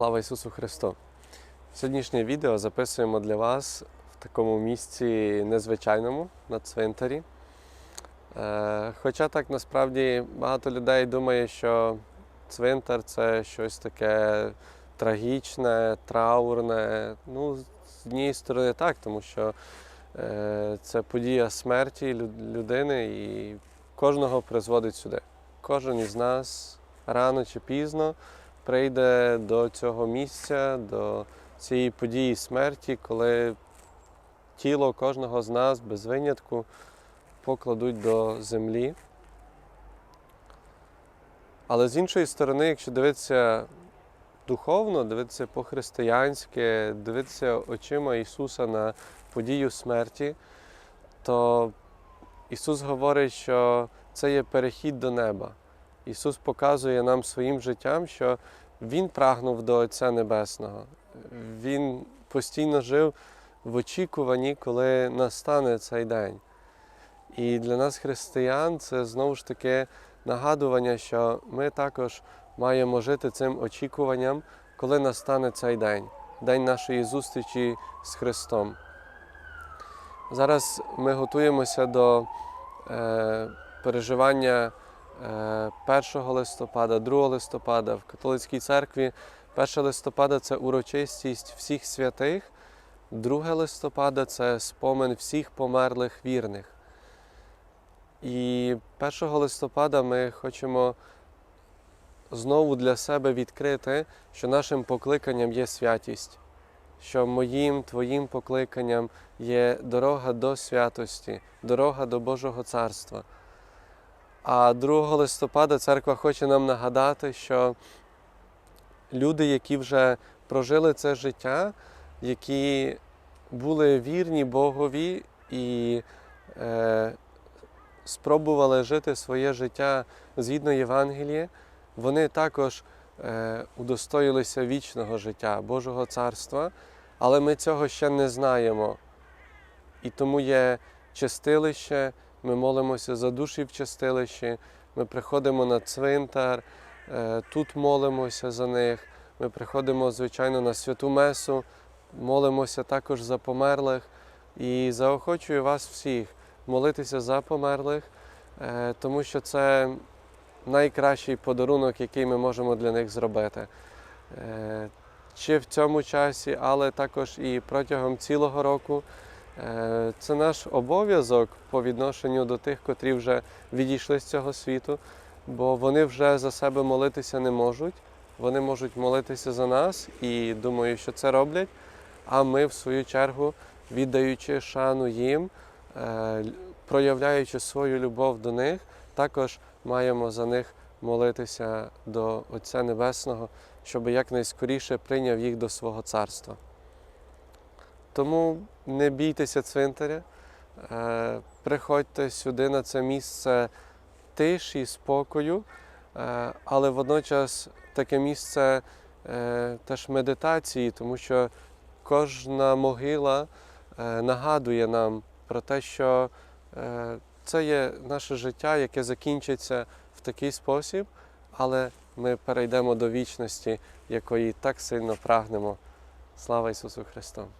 Слава Ісусу Христу! Сьогоднішнє відео записуємо для вас в такому місці незвичайному на цвинтарі. Е, Хоча так насправді багато людей думає, що цвинтар це щось таке трагічне, траурне. Ну, з однієї сторони так, тому що е, це подія смерті людини і кожного призводить сюди. Кожен із нас рано чи пізно прийде до цього місця, до цієї події смерті, коли тіло кожного з нас без винятку покладуть до землі. Але з іншої сторони, якщо дивитися духовно, дивитися по-християнськи, дивитися очима Ісуса на подію смерті, то Ісус говорить, що це є перехід до неба. Ісус показує нам своїм життям, що Він прагнув до Отця Небесного. Він постійно жив в очікуванні, коли настане цей день. І для нас, християн, це знову ж таки нагадування, що ми також маємо жити цим очікуванням, коли настане цей день, день нашої зустрічі з Христом. Зараз ми готуємося до е, переживання 1 листопада, 2 листопада в католицькій церкві. 1 листопада це урочистість всіх святих, 2 листопада це спомин всіх померлих вірних. І 1 листопада ми хочемо знову для себе відкрити, що нашим покликанням є святість, що моїм, твоїм покликанням є дорога до святості, дорога до Божого Царства. А 2 листопада церква хоче нам нагадати, що люди, які вже прожили це життя, які були вірні Богові і е, спробували жити своє життя згідно Євангелія, вони також е, удостоїлися вічного життя, Божого царства, але ми цього ще не знаємо. І тому є чистилище, ми молимося за душі в чистилищі, ми приходимо на цвинтар, е, тут молимося за них. Ми приходимо, звичайно, на святу Месу, молимося також за померлих і заохочую вас всіх молитися за померлих, е, тому що це найкращий подарунок, який ми можемо для них зробити. Е, Чи в цьому часі, але також і протягом цілого року. Е, Це наш обов'язок по відношенню до тих, котрі вже відійшли з цього світу, бо вони вже за себе молитися не можуть. Вони можуть молитися за нас і думаю, що це роблять. А ми, в свою чергу, віддаючи шану їм, е, проявляючи свою любов до них, також маємо за них молитися до Отця Небесного, щоб якнайскоріше прийняв їх до свого царства. Тому не бійтеся цвинтаря, е, приходьте сюди на це місце тиші, спокою, е, але водночас таке місце е, теж медитації, тому що кожна могила нагадує нам про те, що це є наше життя, яке закінчиться в такий спосіб, але ми перейдемо до вічності, якої так сильно прагнемо. Слава Ісусу Христу!